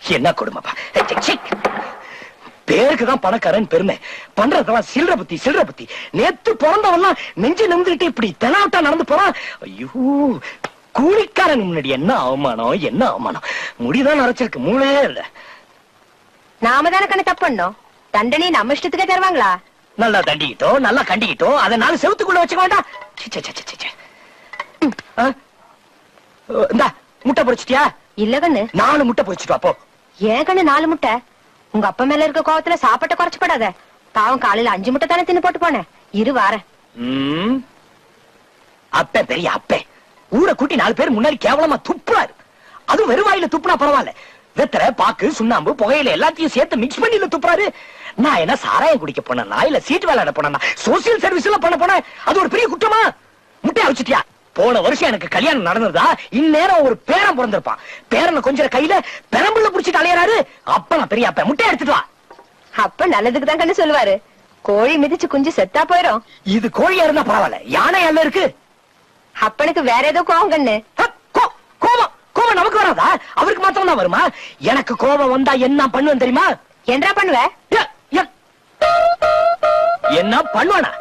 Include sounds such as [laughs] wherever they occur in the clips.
என்ன கொடுமைப்பா பேருக்குதான் பணக்காரன் பெருமை. பண்றதெல்லாம் சில்ற புத்தி சில்லற புத்தி. நேத்து பிறந்தவெல்லாம் நெஞ்சு நிமிந்துகிட்டு இப்படி தெனாவட்டா நடந்து போறான். ஐயோ கூலிக்காரன் முன்னாடி என்ன அவமானம் என்ன அவமானம்? முடிதான் நரைச்சிருக்கு மூளையே இல்ல. நாம தானே கண்ணு தப்பு பண்ணோம்? தண்டனை நம்ம இஷ்டத்துக்கே தருவாங்களா? நல்லா தண்டிக்கிட்டோம் நல்லா கண்டிக்கிட்டோம். அதை நாலு செவத்துக்குள்ள வச்சுக்க வேண்டாம். இந்தா முட்டை பொரிச்சிட்டியா? இல்ல கண்ணு. நாலு முட்டை பொரிச்சிட்டு வா, போ. ஏன் கண்ணு நாலு முட்டை? உங்க அப்பா மேல இருக்க கோவத்துல சாப்பாட்ட குறைச்சு போடாத பாவம் காலையில அஞ்சு முட்டை தானே தின்னு போட்டு போனேன். இரு வாரேன். ம். அப்பன் பெரிய அப்பன் ஊரை கூட்டி நாலு பேர் முன்னாடி கேவலமா துப்புறாரு. அதுவும் வெறும் வாயில துப்புனா பரவாயில்ல. வெத்தரை பாக்கு சுண்ணாம்பு புகையில எல்லாத்தையும் சேர்த்து மிக்ஸ் பண்ணி இல்ல துப்புறாரு. நான் என்ன சாராயம் குடிக்க போனா இல்ல சீட் விளையாட போனா சோசியல் சர்வீஸ் எல்லாம் பண்ண போனேன். அது ஒரு பெரிய குற்றமா? முட்டையா வச்சுட்டியா போன வருஷம் எனக்கு கல்யாணம் நடந்ததா? இந்நேரம் ஒரு பேரன் பிறந்திருப்பான். பேரனை கொஞ்சம் கையில பெரம்புள்ள புடிச்சிட்டு அலையறாரு. அப்ப நான் பெரிய அப்ப முட்டையை எடுத்துட்டு வா. அப்ப நல்லதுக்கு தான் கண்ணு சொல்லுவாரு. கோழி மிதிச்சு குஞ்சு செத்தா போயிரும். இது கோழியா இருந்தா பரவாயில்ல. யானை எல்லாம் இருக்கு? அப்பனுக்கு வேற ஏதோ கோவம் கண்ணு. கோபம். கோபம் நமக்கு வராதா? அவருக்கு மாத்திரம் தான் வருமா? எனக்கு கோபம் வந்தா என்ன பண்ணுவேன் தெரியுமா? என்னடா பண்ணுவ. என்ன பண்ணுவானா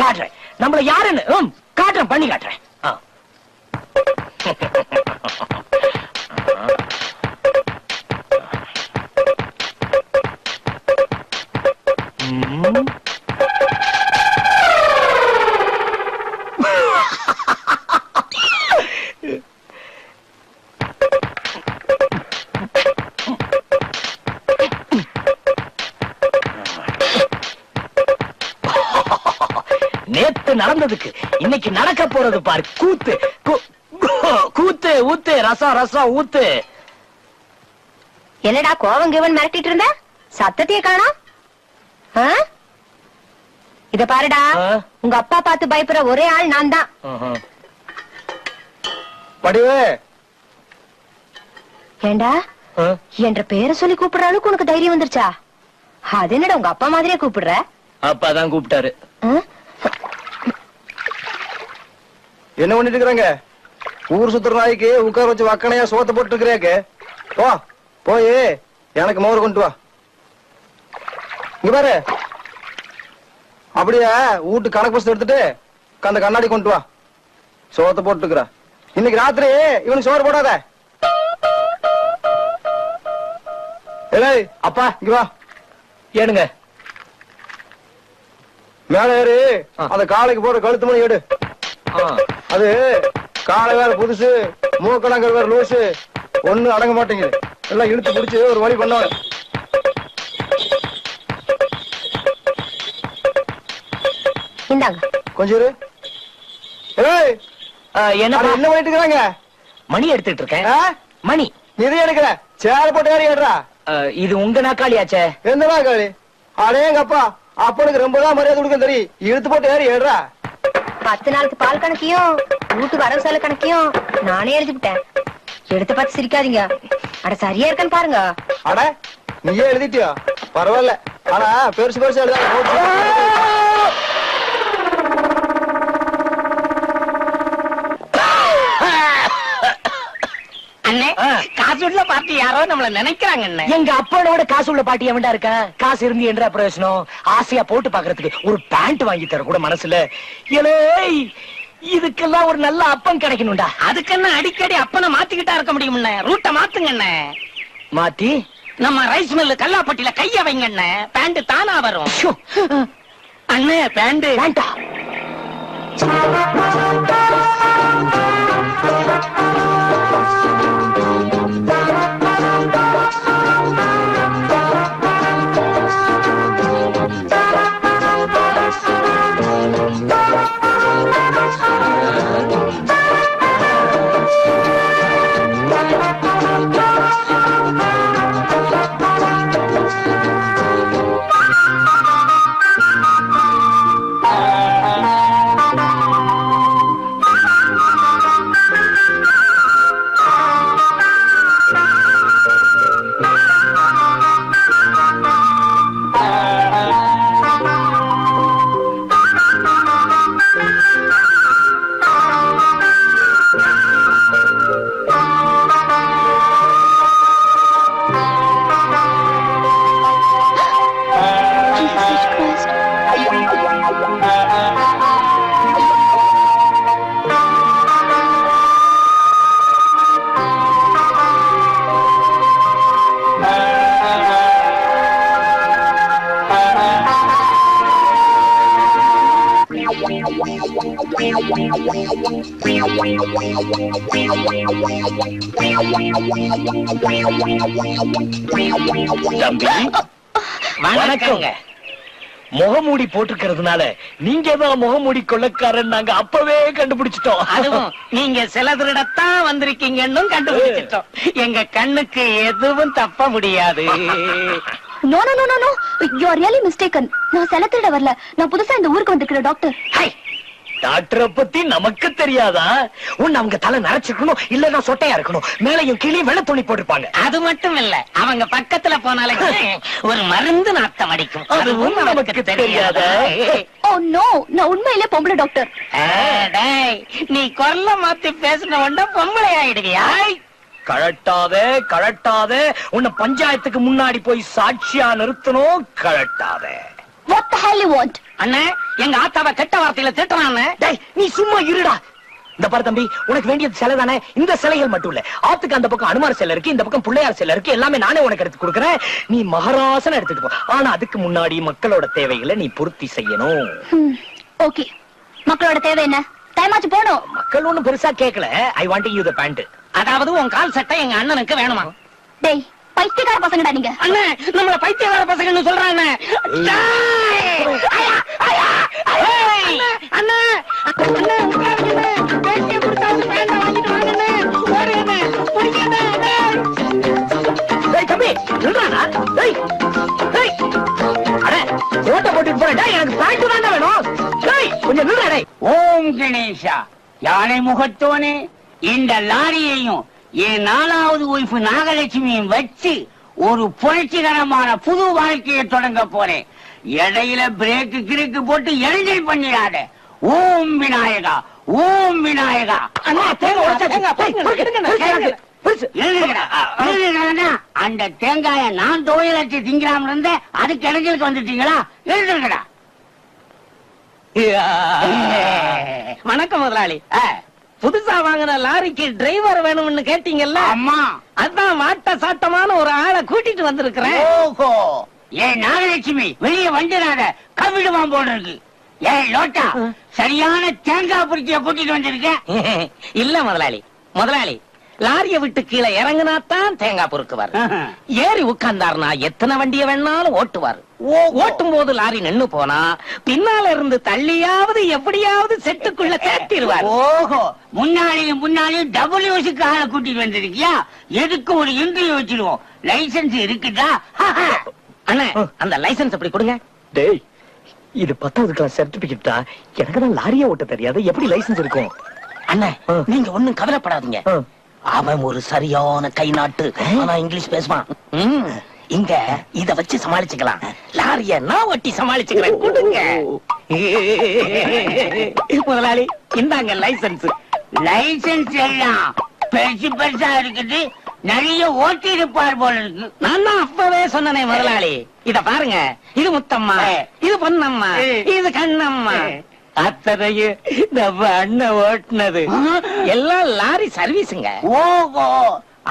காட்டுறேன். நம்மள யாருன்னு? காட்டுறேன் பண்ணி காட்டுறேன். நடந்ததுக்கு. இன்னைக்கு நடக்க போறது பாரு கூத்து. கூத்து ஊத்து ரசம் ரசம் ஊத்து. என்னடா கோவம் கிவன் மிரட்டிட்டு இருந்த? சத்தத்தையே காணோம்? இத பாருடா? உங்க அப்பா பார்த்து பயப்படுற ஒரே ஆள் நான் தான். வடிவு. ஏண்டா? என்ற பேரை சொல்லி கூப்பிடுற அளவுக்கு உனக்கு தைரியம் வந்துருச்சா? அது என்னடா உங்க அப்பா மாதிரியே கூப்பிடுற? அப்பாதான் கூப்பிட்டாரு. என்ன பண்ணிட்டு இருக்கிறாங்க? ஊர் சுத்துற நாய்க்கு உட்கார வச்சு வக்கனையா சோத்த போட்டு இருக்கிறேக்கு போ போய் எனக்கு மோர் கொண்டு வா. இங்க பாரு. அப்படியே வீட்டு கணக்கு புஸ்தகம் எடுத்துட்டு அந்த கண்ணாடி கொண்டு வா. சோத்த போட்டுக்கிற இன்னைக்கு ராத்திரி இவனுக்கு சோறு போடாத. அப்பா இங்க வா. ஏனுங்க? மேல ஏறி. அந்த காலைக்கு போற கழுத்து மணி ஆ. அது காலை வேற புதுசு மூக்கணங்கள் வேற லூசு. ஒண்ணு அடங்க மாட்டேங்குது. எல்லாம் இழுத்து பிடிச்சு ஒரு வழி பண்ணவன இந்தாங்க. கொஞ்சம் இரு. ஏய் அட, என்னப்பா? என்ன பண்ணிட்டு இருக்காங்க மணி எடுத்துட்டு இருக்கேன்? மணி. நிதி எடுக்கிற? சேர போட்டு ஏறி ஏடுறா ஆ, இது உங்க நாக்காளியாச்சே எந்தடா காளி அடேங்க அப்பா அப்பனுக்கு ரொம்ப தான் மரியாதை கொடுக்க தெரியும். இழுத்து போட்டு ஏறி ஏடுறா பத்து நாளுக்கு பால் கணக்கையும் வீட்டு வரவு செலவு கணக்கையும் நானே எழுதிவிட்டேன். எடுத்து பார்த்து சிரிக்காதீங்க. அட சரியா இருக்கான்னு பாருங்க. அட நீயே எழுதிட்டியா? பரவாயில்ல. ஆனா பெருசு பெருசு எழுத அண்ணே. காசு உள்ள பார்ட்டி யாரோ நம்மள நினைக்கிறாங்க அண்ணே எங்க அப்பனோட காசு உள்ள பாட்டி எவன்டா இருக்கா? காசு இருந்து என்ன பிரயோஜனம் ஆசையா போட்டு பாக்குறதுக்கு ஒரு பேண்ட் வாங்கி தர கூட மனசுல. ஏலே இதுக்கெல்லாம் ஒரு நல்ல அப்பன் கிடைக்கணும்டா. அதுக்குன்னு அடிக்கடி அப்பனை மாத்திக்கிட்டா இருக்க முடியும் ரூட்ட மாத்துங்க மாத்தி? நம்ம ரைஸ் மில்லு கல்லாப்பட்டியில கைய வைங்க பேண்ட் தானா வரும். அண்ணே பேண்ட் வேண்டாம் தம்பி வணக்கங்க. முகமூடி போட்டுக்கிறதுனால நீங்க தான் முகமூடி கொள்ளக்காரன் நாங்க அப்பவே கண்டுபிடிச்சிட்டோம். அதுவும் நீங்க சில திருடத்தான் வந்திருக்கீங்கன்னு கண்டுபிடிச்சிட்டோம். எங்க கண்ணுக்கு எதுவும் தப்ப முடியாது. No no no no no you are really mistaken நான் செல திருட வரல. நான் புதுசா இந்த ஊருக்கு வந்திருக்கிற டாக்டர் ஹை, டாக்டரை பத்தி நமக்கு தெரியாதா? உன்னை அவங்க தலை நரைச்சிருக்கணும் இல்லன்னா சொட்டையா இருக்கணும். மேலையும் கீழே வெள்ளை துணி போட்டிருப்பாங்க. அது மட்டும் இல்ல அவங்க பக்கத்துல போனாலே ஒரு மருந்து நாத்தம் அடிக்கும். அதுவும் நமக்கு தெரியாதா? ஓ நோ நான் உண்மையிலே பொம்பளை டாக்டர். நீ கொல்ல மாத்தி பேசின உடனே பொம்பளை ஆயிடுவியா? கழட்டாதே கழட்டாதே. உன்னை பஞ்சாயத்துக்கு முன்னாடி போய் சாட்சியா நிறுத்தணும் கழட்டாதே. What the hell you want அண்ணே எங்க ஆத்தாவை கெட்ட வார்த்தையில திட்டுறான்னு? டேய் நீ சும்மா இருடா. இந்த பாரு தம்பி உனக்கு வேண்டியது சிலை தானே? இந்த சிலைகள் மட்டும் இல்ல. ஆத்துக்கு அந்த பக்கம் அனுமார் சிலை இருக்கு இந்த பக்கம் பிள்ளையார் சிலை இருக்கு எல்லாமே நானே உனக்கு எடுத்து கொடுக்குறேன். நீ மகராசன எடுத்துட்டு போ. ஆனா அதுக்கு முன்னாடி மக்களோட தேவைகளை நீ பூர்த்தி செய்யணும். ஓகே. மக்களோட தேவை என்ன? டைம் ஆச்சு போணும் மக்கள் ஒண்ணும் பெருசா கேட்கல I want you the pant அதாவது உன் கால் சட்டை எங்க அண்ணனுக்கு வேணுமா? டேய் பைத்தியக்கார பசங்கடா நீங்க. அண்ணே நம்மள பைத்தியக்கார பசங்கன்னு சொல்றானே! வாங்கிட்டு வாங்கண்ணே. ஓடுங்கண்ணே, டேய். தம்பி டேய் டேய் அட போறேன் டேய் எனக்கு வேணும் டேய் கொஞ்சம் டேய் ஓம் கணேஷா யானை முகத்தோனே இந்த லாரியையும் என் நாலாவது ஒய்ஃப் நாகலட்சுமியும் வச்சு ஒரு புரட்சிகரமான புது வாழ்க்கையை தொடங்க போறேன் இடையில பிரேக்கு கிறுக்கு போட்டு எரிஞ்சல் பண்ணிடாத ஓம் விநாயகா ஓம் விநாயகா. அந்த தேங்காய நான் துவையலட்சி திங்கலாம் இருந்த அதுக்கு இடைஞ்சலுக்கு வந்துட்டீங்களா? எழுதுங்கடா. வணக்கம் முதலாளி. புதுசா வாங்கின லாரிக்கு டிரைவர் வேணும்னு கேட்டீங்கல்ல? அம்மா அதான் வாட்ட சாட்டமான ஒரு ஆளை கூட்டிட்டு வந்திருக்கிறேன். ஏன் நாகலட்சுமி வெளியே வந்துடாத. கவிடுவான் போல இருக்கு ஏய் லோட்டா சரியான தேங்காய் புரிச்சிய கூட்டிட்டு வந்திருக்க? [laughs] இல்ல முதலாளி முதலாளி. லாரிய விட்டு கீழே இறங்குனாத்தான் தேங்காய் பொறுக்குவார். ஏறி உட்கார்ந்தாருனா எத்தனை வண்டிய வேணாலும் ஓட்டுவார். ஓட்டும் போது லாரி நின்னு போனா பின்னால இருந்து தள்ளியாவது எப்படியாவது செட்டுக்குள்ள தேட்டிடுவார் ஓஹோ முன்னாடியும் முன்னாடியும் டபிள்யூசிக்கு ஆளை கூட்டிட்டு வந்திருக்கியா? எதுக்கு ஒரு இன்டர்வியூ வச்சிருவோம்? லைசென்ஸ் இருக்குதா? [laughs] அண்ணே அந்த லைசென்ஸ் அப்படி கொடுங்க. டேய் இது பத்தாவது கிளாஸ் சர்டிபிகேட் தான் எனக்கு தான் லாரியா ஓட்ட தெரியாது. எப்படி லைசென்ஸ் இருக்கும்? அண்ணே. நீங்க ஒண்ணும் கவலைப்படாதீங்க. அவன் ஒரு சரியான கை நாட்டு ஆனா இங்கிலீஷ் பேசுவான். இங்க இத வச்சு சமாளிச்சுக்கலாம். லாரிய நான் ஒட்டி சமாளிச்சுக்கிறேன். கொடுங்க. முதலாளி இந்தாங்க லைசென்ஸ் லைசென்ஸ் எல்லாம் பெருசு பெருசா இருக்குது. நிறைய ஓட்டி இருப்பார் போல நான் தான் அப்பவே சொன்னனே முதலாளி. இத பாருங்க. இது முத்தம்மா. இது பொன்னம்மா. இது கண்ணம்மா. அத்தனையும் நம்ம அண்ணன் ஓட்டுனது. எல்லாம் லாரி சர்வீஸுங்க. ஓஹோ.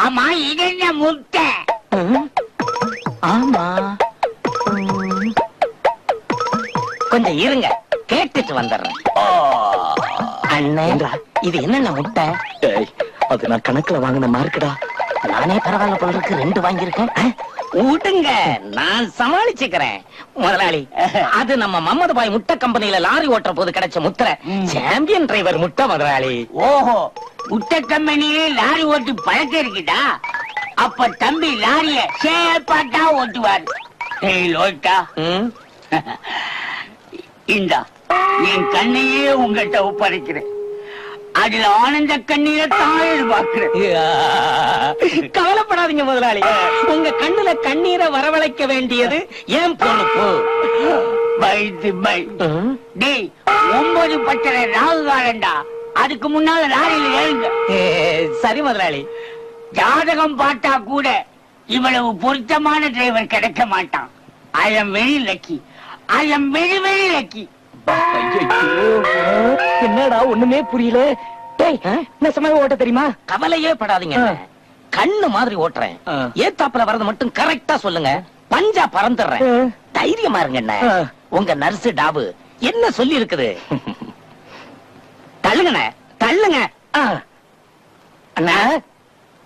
ஆமா இது என்ன முட்டை. ஆமா. கொஞ்சம் இருங்க. கேட்டுட்டு வந்துடுறேன். அண்ணே ஏண்டா? இது என்னென்ன முட்டை அது நான் கணக்குல வாங்கின மார்க்குடா. நானே பரவாயில்ல போல இருக்கு ரெண்டு வாங்கியிருக்கேன். விடுங்க நான் சமாளிச்சுக்கிறேன். முதலாளி [laughs] அது நம்ம மம்மது பாய் முட்டை கம்பெனில லாரி ஓட்டுற போது கிடைச்ச முத்திரை. சாம்பியன் டிரைவர் முட்டை முதலாளி. ஓஹோ. முட்டை கம்பெனிலே லாரி ஓட்டி பழக்கம் இருக்குதா அப்ப தம்பி லாரிய சேப்பாட்டா ஓட்டுவார். லோட்டா [laughs] இந்தா என் கண்ணையே உங்ககிட்ட ஒப்படைக்கிறேன். அதுல ஆனந்த கண்ணீரை தான் எதிர்பார்க்கிறேன். கவலைப்படாதீங்க முதலாளி. உங்க கண்ணுல கண்ணீரை வரவழைக்க வேண்டியது ஏன் பொறுப்பு டேய் ஒன்பது பட்டரை ராகு காலண்டா அதுக்கு முன்னால லாரியில ஏறுங்க. ஏ, சரி முதலாளி. ஜாதகம் பார்த்தா கூட இவ்வளவு பொருத்தமான டிரைவர் கிடைக்க மாட்டான். I am very lucky I am very very lucky என்னடா ஒண்ணுமே புரியல. நெசமாவே ஓட்ட தெரியுமா கவலையே படாதீங்க. கண்ணு மாதிரி ஓட்டுறேன். ஏத்தாப்புல வரது மட்டும் கரெக்டா சொல்லுங்க பஞ்சா பறந்துடுறேன். தைரியமா இருங்க. உங்க நர்ஸ் டாபு என்ன சொல்லி இருக்குது தள்ளுங்கண்ணே தள்ளுங்க. அண்ணா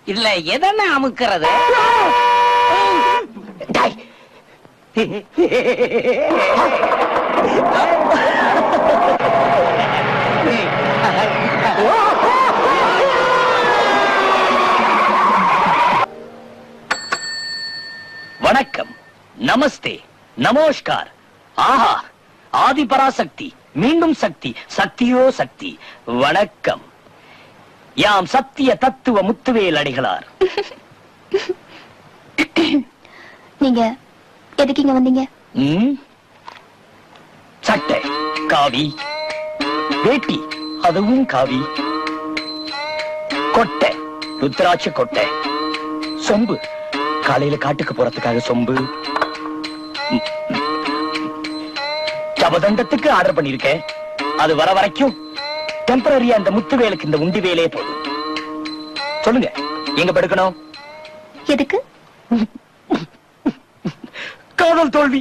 இதுல எதண்ணே அமுக்கிறது டேய். [laughs] வணக்கம் நமஸ்தே நமோஷ்கார். ஆஹா ஆதிபராசக்தி மீண்டும் சக்தி சக்தியோ சக்தி வணக்கம். யாம் சத்திய தத்துவ முத்துவேல் அடிகளார். நீங்க எதுக்கு இங்க வந்தீங்க? சட்டை காவி. வேட்டி அதுவும் காவி. கொட்டை ருத்ராட்ச கொட்டை. சொம்பு காலையில காட்டுக்கு போறதுக்காக சொம்பு. ஜபதண்டத்துக்கு ஆர்டர் பண்ணிருக்கேன் அது வர வரைக்கும் டெம்பரரியா இந்த முத்துவேலுக்கு இந்த உண்டி வேலையே போதும். சொல்லுங்க எங்க படுக்கணும்? எதுக்கு? காதல் தோல்வி.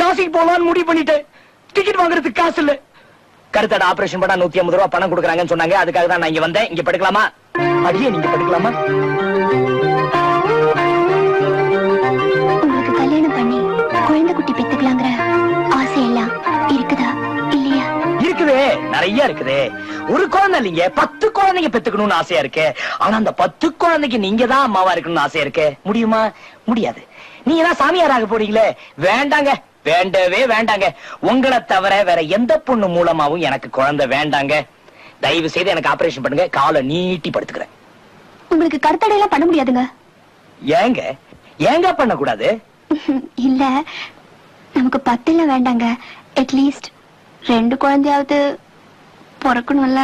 காசிக்கு போலான்னு முடிவு பண்ணிட்டேன். டிக்கெட் வாங்குறதுக்கு காசு இல்ல. கருத்தட ஆபரேஷன் பண்ணா நூத்தி ஐம்பது ரூபாய் பணம் கொடுக்குறாங்கன்னு சொன்னாங்க. அதுக்காக தான் நான் இங்க வந்தேன். இங்க படுக்கலாமா? அடியே நீங்க படுக்கலாமா? நிறைய இருக்குதே. ஒரு குழந்தை இல்லைங்க பத்து குழந்தைங்க பெத்துக்கணும்னு ஆசையா இருக்கு. ஆனா அந்த பத்து குழந்தைக்கு நீங்க தான் அம்மாவா இருக்கணும்னு ஆசையா இருக்கு. முடியுமா? முடியாது. நீங்க தான் சாமியாராக போறீங்களே. வேண்டாங்க. வேண்டவே வேண்டாங்க. உங்களை தவிர வேற எந்த பொண்ணு மூலமாவும் எனக்கு குழந்தை வேண்டாங்க. தயவு செய்து எனக்கு ஆபரேஷன் பண்ணுங்க. காலை நீட்டி படுத்துக்கிறேன். உங்களுக்கு கருத்தடையெல்லாம் பண்ண முடியாதுங்க. ஏங்க? ஏங்க பண்ண கூடாது [laughs] இல்ல. நமக்கு பத்துல வேண்டாங்க. அட்லீஸ்ட் ரெண்டு குழந்தையாவது பிறக்கணும்ல?